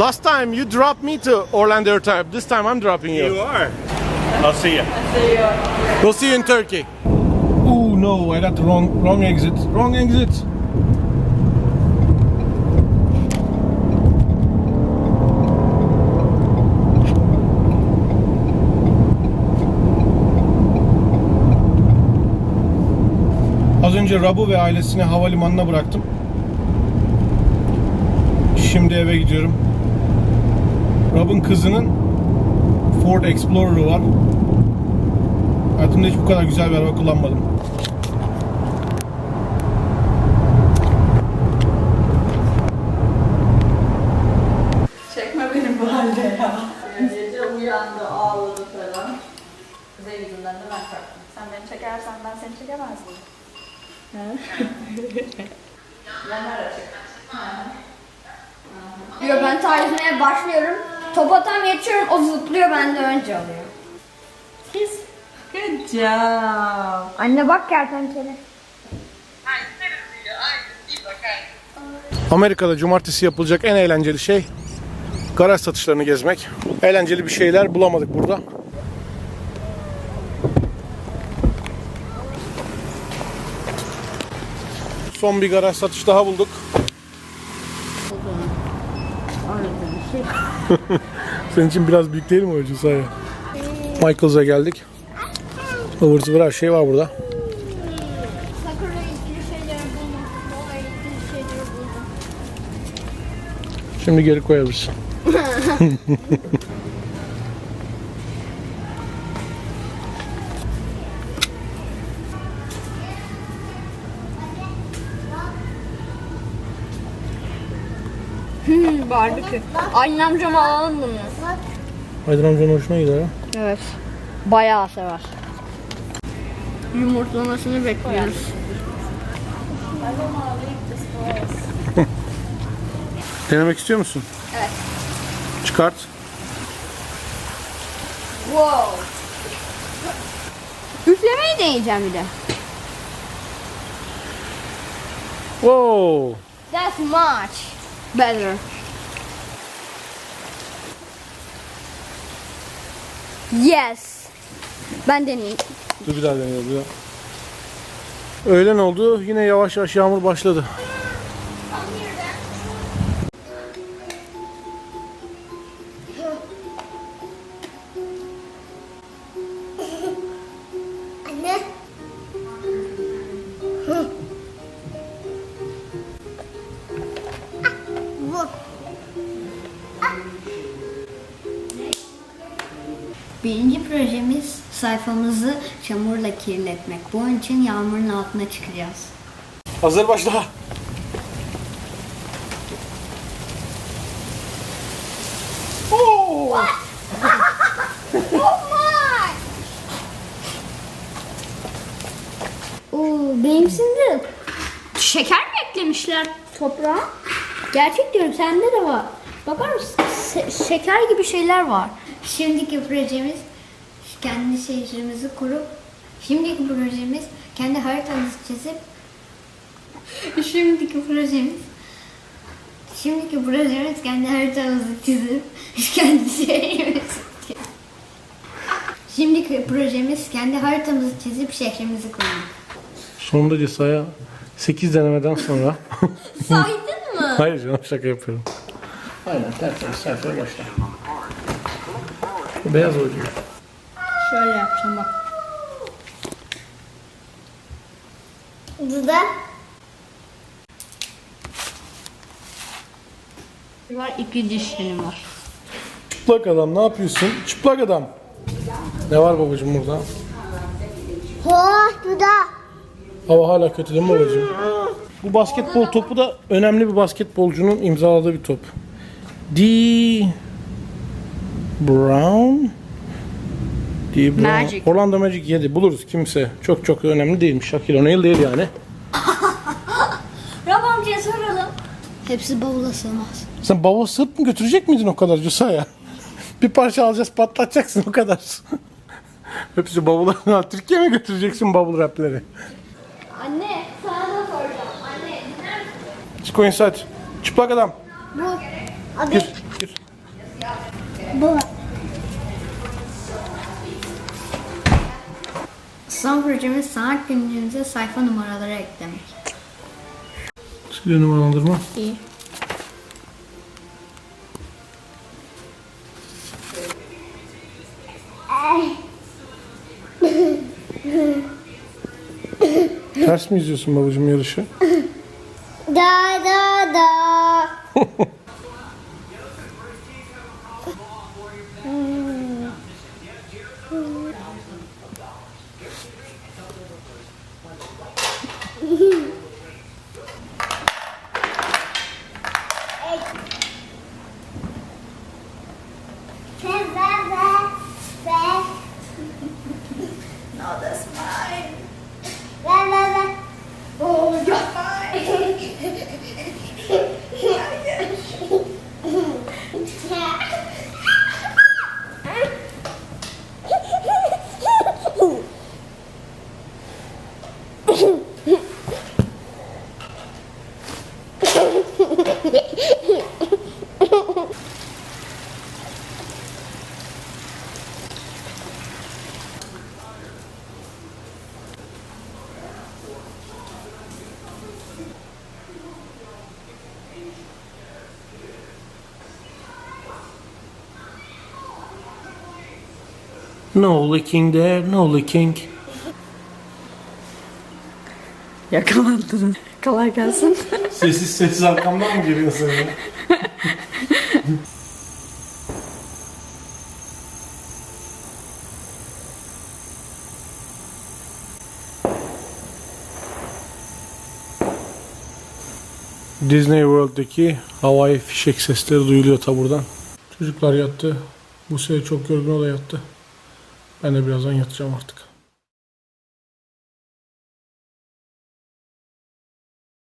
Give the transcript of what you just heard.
Last time you dropped me to Orlando Airport. This time I'm dropping you. You are. I'll see you. We'll see you in Turkey. Oh no, I got the wrong wrong exit. Wrong exit. Az önce Rabu ve ailesini havalimanına bıraktım. Şimdi eve gidiyorum. Rab'ın kızının Ford Explorer'ı var. Hayatımda hiç bu kadar güzel bir araba kullanmadım. Çekme beni bu halde ya. Gece uyandı ağladı falan. Kuzey yüzünden de ben kalktım. Sen beni çekersen ben seni çekemezdim. Yanlar açık. Diyor ben tarifine başlıyorum. Topa tam yetişiyorum o zıplıyor benden önce alıyor. Kiss. Good job. Anne bak kertenkele. Amerika'da cumartesi yapılacak en eğlenceli şey garaj satışlarını gezmek. Eğlenceli bir şeyler bulamadık burada. Son bir garaj satış daha bulduk. Senin için biraz büyük değil mi o Cüsaya? Michaels'a geldik. ıvır zıvır her şey var burada. Sakura ilgili Barbekü. Aylin amcama alalım bunu. Aydın amcanın hoşuna gider ha. Evet. Bayağı sever. Yumurtlamasını bekliyoruz. Denemek istiyor musun? Evet. Çıkart. Wow. Üflemeyi deneyeceğim bir de. Wow. That's much better. Yes. Ben deneyeyim. Dur bir daha deneyelim. Öğlen oldu. Yine yavaş yavaş yağmur başladı. Birinci projemiz sayfamızı çamurla kirletmek. Bunun için yağmurun altına çıkacağız. Hazır başla. Oo. Oo, benimsinde şeker mi eklemişler toprağa? Gerçek diyorum sende de var. Bakar mısın? Se- şeker gibi şeyler var. Şimdiki projemiz kendi şehrimizi kurup şimdiki projemiz kendi haritamızı çizip şimdiki projemiz şimdiki projemiz kendi haritamızı çizip kendi şehrimizi çizip Şimdiki projemiz kendi haritamızı çizip şehrimizi kurmak. Sonunda Cesaya 8 denemeden sonra. Saydın mı? Hayır canım şaka yapıyorum. Aynen tertemiz sayfaya başla. Beyaz oluyor. Şöyle yapacağım bak. Burada Var iki dişlerim var. Çıplak adam ne yapıyorsun? Çıplak adam. Ne var babacığım burada? Oh, duda. Hava hala kötü değil mi babacığım? Bu basketbol topu da önemli bir basketbolcunun imzaladığı bir top. D. Brown. D. Brown. Magic. Orlando Magic 7 buluruz kimse. Çok çok önemli değilmiş. Shaquille O'Neal değil yani. Rab amcaya soralım. Hepsi bavula sığmaz. Sen bavul sığıp mı götürecek miydin o kadar Cüsaya? bir parça alacağız patlatacaksın o kadar. Hepsi bavula. Türkiye mi götüreceksin bavul rapleri? Anne sana da soracağım. Anne dinler misin? Let's go inside. Çıplak adam. Bu adı Gir, gir. Bu. Son projemiz sanat günlüğünüze sayfa numaraları eklemek. Sili numaralandırma. İyi. Ters mi izliyorsun babacığım yarışı? Da da da. No, No licking there, no licking. Yakalandınız. Kolay gelsin. Sessiz sessiz arkamdan mı geliyorsun ya? Disney World'daki havai fişek sesleri duyuluyor ta buradan. Çocuklar yattı. Bu sefer çok yorgun o da yattı. Ben de birazdan yatacağım artık.